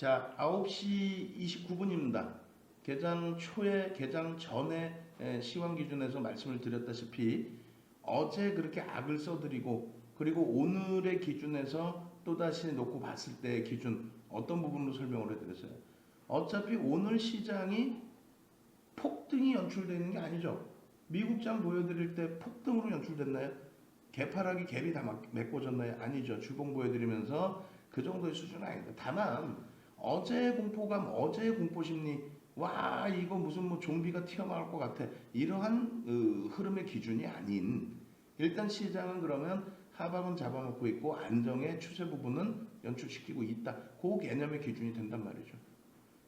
자, 9시 29분입니다. 개장 초에, 개장 전에 에, 시황 기준에서 말씀을 드렸다시피 어제 그렇게 악을 써드리고 그리고 오늘의 기준에서 또다시 놓고 봤을 때의 기준 어떤 부분으로 설명을 해드렸어요. 어차피 오늘 시장이 폭등이 연출되는 게 아니죠. 미국장 보여드릴 때 폭등으로 연출됐나요? 개파락이 갭이 다 막- 메꿔졌나요? 아니죠. 주봉 보여드리면서 그 정도의 수준은 아니다. 다만 어제 공포감, 어제 공포 심리, 와 이거 무슨 뭐 좀비가 튀어나올 것 같아. 이러한 어, 흐름의 기준이 아닌 일단 시장은 그러면 하방은 잡아먹고 있고 안정의 추세 부분은 연출시키고 있다. 그 개념의 기준이 된단 말이죠.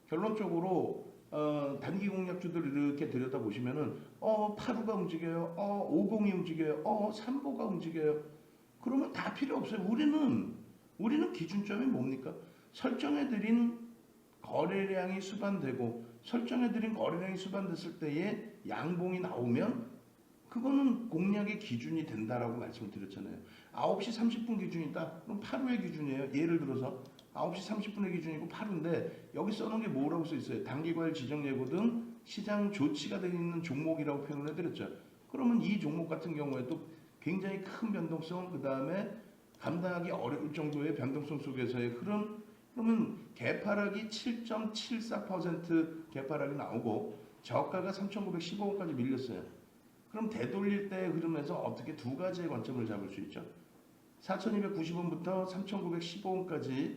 결론적으로 어, 단기 공략주들 이렇게 들여다 보시면은 어 8호가 움직여요, 어 50이 움직여요, 어 3보가 움직여요. 그러면 다 필요 없어요. 우리는 우리는 기준점이 뭡니까? 설정해드린 거래량이 수반되고 설정해드린 거래량이 수반됐을 때에 양봉이 나오면 그거는 공략의 기준이 된다라고 말씀을 드렸잖아요. 9시 30분 기준이다. 그럼 8호의 기준이에요. 예를 들어서 9시 30분의 기준이고 8호인데 여기 써놓은 게 뭐라고 써 있어요? 단기과열 지정 예고 등 시장 조치가 되어 있는 종목이라고 표현을 해드렸죠. 그러면 이 종목 같은 경우에도 굉장히 큰 변동성 그 다음에 감당하기 어려울 정도의 변동성 속에서의 흐름 그러면 개파락이 7.74% 개파락이 나오고 저가가 3,915원까지 밀렸어요. 그럼 되돌릴 때 흐름에서 어떻게 두 가지의 관점을 잡을 수 있죠? 4,290원부터 3,915원까지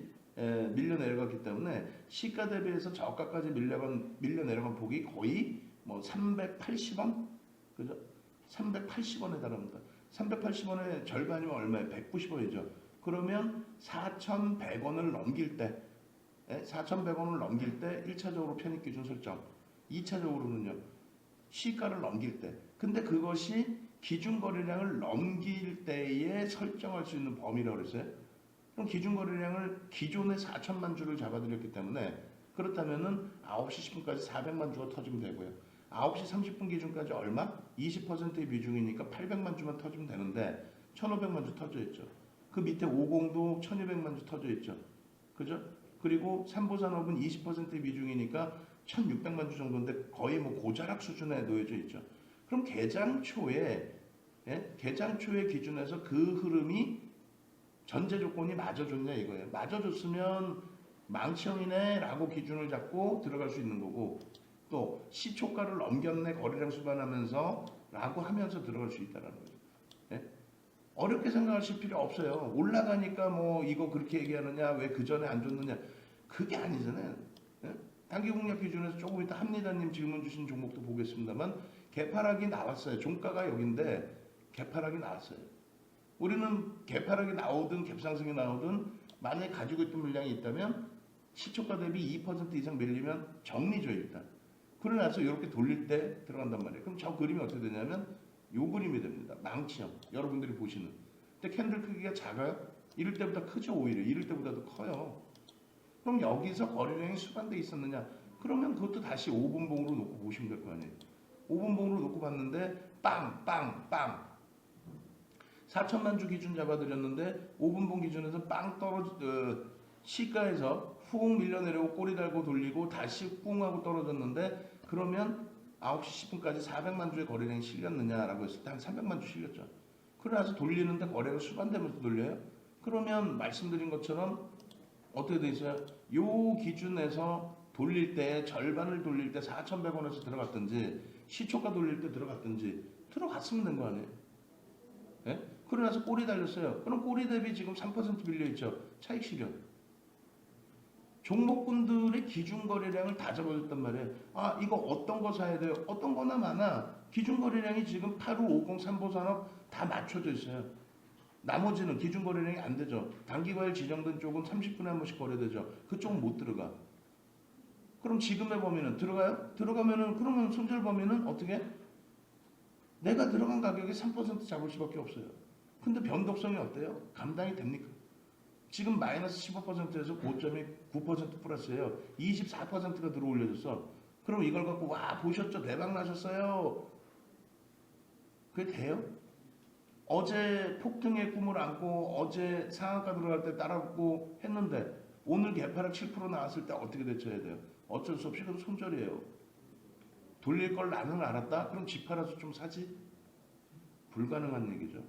밀려 내려갔기 때문에 시가 대비해서 저가까지 밀려간 밀려 내려간 폭이 거의 뭐 380원 그죠? 380원에 달합니다. 380원의 절반이면 얼마예요? 190원이죠. 그러면 4,100원을 넘길 때, 예? 4,100원을 넘길 때 1차적으로 편입 기준 설정, 2차적으로는요. 시가를 넘길 때. 근데 그것이 기준 거래량을 넘길 때에 설정할 수 있는 범위라고 그랬어요. 그럼 기준 거래량을 기존의 4천만 주를 잡아드렸기 때문에 그렇다면은 9시 10분까지 400만 주가 터지면 되고요. 9시 30분 기준까지 얼마? 20%의 비중이니까 800만 주만 터지면 되는데 1,500만 주 터져 있죠. 그 밑에 50도 1,200만 주 터져 있죠. 그죠? 그리고 삼보산업은 20%의 비중이니까 1,600만 주 정도인데 거의 뭐 고자락 수준에 놓여져 있죠. 그럼 개장 초에 예? 개장 초의 기준에서 그 흐름이 전제 조건이 맞아줬냐 이거예요. 맞아줬으면 망치형이네라고 기준을 잡고 들어갈 수 있는 거고 또 시초가를 넘겼네 거래량 수반하면서 라고 하면서 들어갈 수 있다라는 거죠. 예? 어렵게 생각하실 필요 없어요. 올라가니까 뭐 이거 그렇게 얘기하느냐 왜 그 전에 안 줬느냐 그게 아니잖아요. 예? 단기 공략 기준에서 조금 이따 합니다님 질문 주신 종목도 보겠습니다만 개파락이 나왔어요. 종가가 여긴데 개파락이 나왔어요. 우리는 개파락이 나오든 갭상승이 나오든 만약에 가지고 있던 물량이 있다면 시초가 대비 2% 이상 밀리면 정리죠 일단. 그러고 나서 이렇게 돌릴 때 들어간단 말이에요. 그럼 저 그림이 어떻게 되냐면 요 그림이 됩니다. 망치형. 여러분들이 보시는. 근데 캔들 크기가 작아요? 이럴 때보다 크죠 오히려. 이럴 때보다도 커요. 그럼 여기서 거래량이 수반돼 있었느냐? 그러면 그것도 다시 5분봉으로 놓고 보시면 될 거 아니에요. 5분봉으로 놓고 봤는데 빵, 빵, 빵. 4천만 주 기준 잡아드렸는데 5분봉 기준에서 빵 떨어지 어, 시가에서 훅 밀려 내려고 꼬리 달고 돌리고 다시 훅 하고 떨어졌는데 그러면 9시 10분까지 400만 주의 거래량이 실렸느냐라고 했을 때 한 300만 주 실렸죠. 그러나서 돌리는데 거래가 수반되면서 돌려요. 그러면 말씀드린 것처럼 어떻게 돼 있어요? 요 기준에서 돌릴 때 절반을 돌릴 때 4,100원에서 들어갔든지 시초가 돌릴 때 들어갔든지 들어갔으면 된 거 아니에요? 예? 그러나서 꼬리 달렸어요. 그럼 꼬리 대비 지금 3% 밀려 있죠. 차익 실현. 종목군들의 기준 거래량을 다 잡아줬단 말이에요. 아, 이거 어떤 거 사야 돼요? 어떤 거나 많아. 기준 거래량이 지금 8550 삼보산업 다 맞춰져 있어요. 나머지는 기준 거래량이 안 되죠. 단기과일 지정된 쪽은 30분에 한 번씩 거래되죠. 그쪽은 못 들어가. 그럼 지금의 범위는 들어가요? 들어가면은 그러면 손절 범위는 어떻게? 내가 들어간 가격이 3% 잡을 수밖에 없어요. 근데 변동성이 어때요? 감당이 됩니까? 지금 마이너스 15%에서 고점이 9% 플러스예요. 24%가 들어 올려졌어. 그럼 이걸 갖고 와 보셨죠? 대박 나셨어요. 그게 돼요? 어제 폭등의 꿈을 안고 어제 상한가 들어갈 때 따라붙고 했는데 오늘 개파락 7% 나왔을 때 어떻게 대처해야 돼요? 어쩔 수 없이 그건 손절이에요. 돌릴 걸 나는 알았다? 그럼 집 팔아서 좀 사지? 불가능한 얘기죠.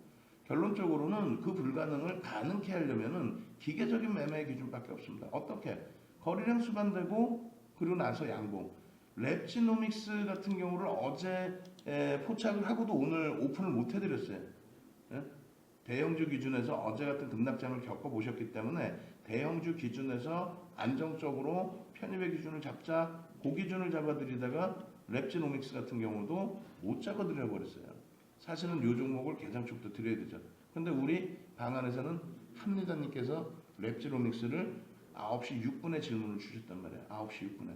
결론적으로는 그 불가능을 가능케 하려면은 기계적인 매매 기준밖에 없습니다. 어떻게? 거래량 수반 되고 그리고 나서 양봉. 랩지노믹스 같은 경우를 어제 에, 포착을 하고도 오늘 오픈을 못 해드렸어요. 예? 대형주 기준에서 어제 같은 급락장을 겪어보셨기 때문에 대형주 기준에서 안정적으로 편입의 기준을 잡자 그 기준을 잡아드리다가 랩지노믹스 같은 경우도 못 잡아드려 버렸어요. 사실은 요 종목을 개장촉도 드려야 되죠. 근데 우리 방안에서는 합리다님께서 랩지노믹스를 9시 6분에 질문을 주셨단 말이에요. 9시 6분에.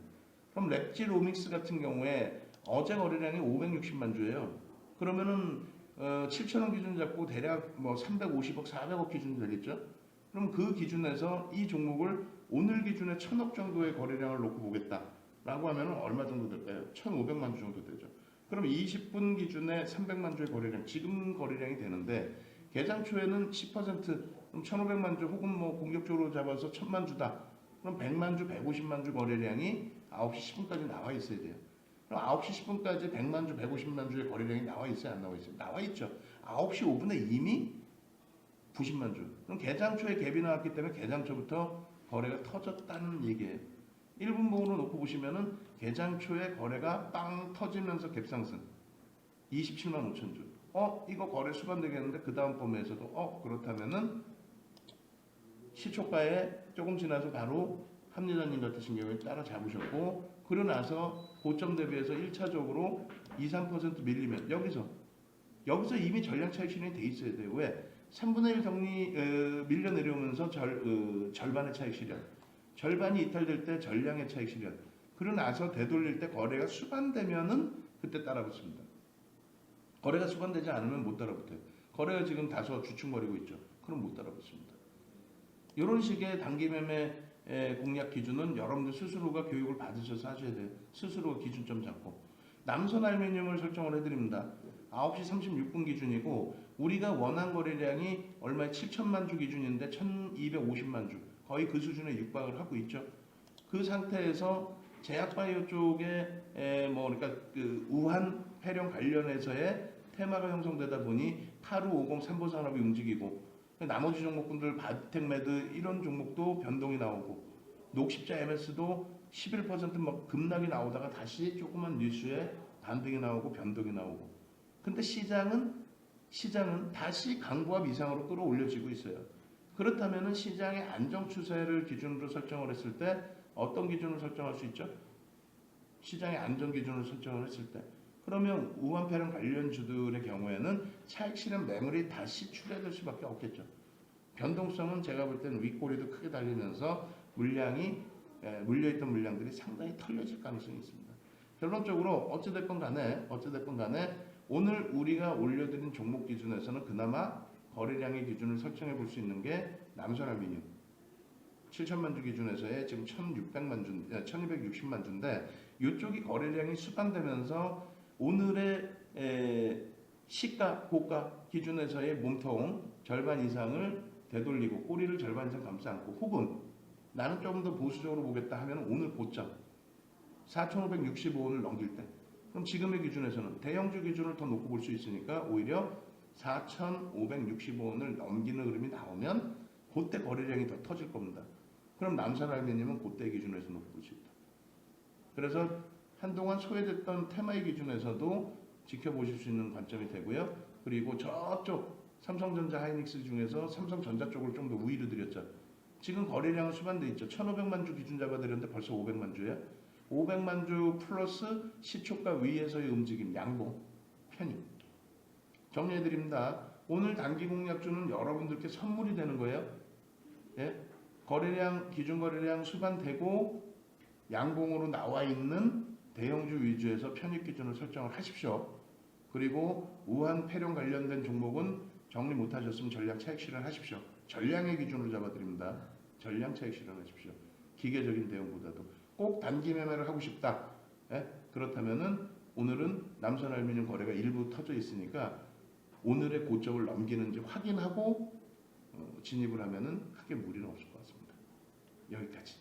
그럼 랩지노믹스 같은 경우에 어제 거래량이 560만 주예요. 그러면은 어, 7천 원 기준 잡고 대략 뭐 350억, 400억 기준 되겠죠? 그럼 그 기준에서 이 종목을 오늘 기준에 1천억 정도의 거래량을 놓고 보겠다라고 하면 얼마 정도 될까요? 1,500만 주 정도 되죠. 그럼 20분 기준에 300만 주의 거래량, 지금 거래량이 되는데 개장 초에는 10% 그럼 1,500만 주 혹은 뭐 공격적으로 잡아서 1,000만 주다. 그럼 100만 주, 150만 주 거래량이 9시 10분까지 나와 있어야 돼요. 그럼 9시 10분까지 100만 주, 150만 주의 거래량이 나와 있어요, 안 나와 있어요? 나와 있죠. 9시 5분에 이미 90만 주. 그럼 개장 초에 갭이 나왔기 때문에 개장 초부터 거래가 터졌다는 얘기예요. 1분 봉으로 놓고 보시면은 개장 초에 거래가 빵 터지면서 갭상승. 27만 5천 주. 어, 이거 거래 수반되겠는데 그 다음 범위에서도 어, 그렇다면은 시초가에 조금 지나서 바로 합리자님 같으신 경우에 따라 잡으셨고 그러고 나서 고점 대비해서 1차적으로 2, 3% 밀리면 여기서 여기서 이미 전량 차익 실현이 돼 있어야 돼요. 왜? 3분의 1 정리 어, 밀려 내려오면서 절, 어, 절반의 차익 실현 절반이 이탈될 때 전량의 차익 실현 그러고 나서 되돌릴 때 거래가 수반되면은 그때 따라붙습니다. 거래가 수반되지 않으면 못 따라붙어요. 거래가 지금 다소 주춤거리고 있죠. 그럼 못 따라붙습니다. 이런 식의 단기 매매 에, 공략 기준은 여러분들 스스로가 교육을 받으셔서 하셔야 돼요. 스스로 기준점 잡고. 남선 알루미늄을 설정을 해드립니다. 9시 36분 기준이고 우리가 원한 거래량이 얼마에 7천만 주 기준인데 1,250만 주 거의 그 수준에 육박을 하고 있죠. 그 상태에서 제약바이오 쪽에 에, 뭐 그러니까 그 우한 폐렴 관련해서의 테마가 형성되다 보니 타루 50 삼보 산업이 움직이고 나머지 종목분들 바텍메드 이런 종목도 변동이 나오고 녹십자 MS도 11%막 급락이 나오다가 다시 조그만 뉴스에 반등이 나오고 변동이 나오고 근데 시장은 시장은 다시 강보합 이상으로 끌어올려지고 있어요. 그렇다면은 시장의 안정 추세를 기준으로 설정을 했을 때 어떤 기준을 설정할 수 있죠? 시장의 안정 기준을 설정을 했을 때 그러면 우한폐렴 관련주들의 경우에는 차익 실현 매물이 다시 출해될 수밖에 없겠죠. 변동성은 제가 볼 때는 윗꼬리도 크게 달리면서 물량이 에, 물려있던 물량들이 상당히 털려질 가능성이 있습니다. 결론적으로 어찌됐건 간에 어찌됐건 간에 오늘 우리가 올려드린 종목 기준에서는 그나마 거래량의 기준을 설정해 볼 수 있는 게 남선알미늄 7천만 주 기준에서의 지금 1,600만 주, 1,260만 주인데 이쪽이 거래량이 수반되면서 오늘의 에, 시가 고가 기준에서의 몸통 절반 이상을 되돌리고 꼬리를 절반 이상 감싸 안고 혹은 나는 조금 더 보수적으로 보겠다 하면 오늘 고점 4,565원을 넘길 때. 그럼 지금의 기준에서는 대형주 기준을 더 놓고 볼 수 있으니까 오히려 4,565원을 넘기는 흐름이 나오면 그때 거래량이 더 터질 겁니다. 그럼 남산알미늄은 그때 기준에서 수 있다. 그래서 한동안 소외됐던 테마의 기준에서도 지켜보실 수 있는 관점이 되고요. 그리고 저쪽 삼성전자 하이닉스 중에서 삼성전자 쪽을 좀 더 우위로 드렸죠. 지금 거래량은 수반돼 있죠. 1,500만 주 기준 잡아드렸는데 벌써 500만 주예요. 500만 주 플러스 시초가 위에서의 움직임, 양봉, 편입. 정리해드립니다. 오늘 단기 공략주는 여러분들께 선물이 되는 거예요. 예? 거래량, 기준 거래량 수반되고 양봉으로 나와 있는 대형주 위주에서 편입 기준을 설정을 하십시오. 그리고 우한 폐렴 관련된 종목은 정리 못하셨으면 전량 차익 실현하십시오. 전량의 기준으로 잡아드립니다. 전량 차익 실현하십시오. 기계적인 대응보다도 꼭 단기 매매를 하고 싶다. 예? 그렇다면은 오늘은 남선 알미늄 거래가 일부 터져 있으니까 오늘의 고점을 넘기는지 확인하고 어, 진입을 하면은 크게 무리는 없을 것 같습니다. 여기까지.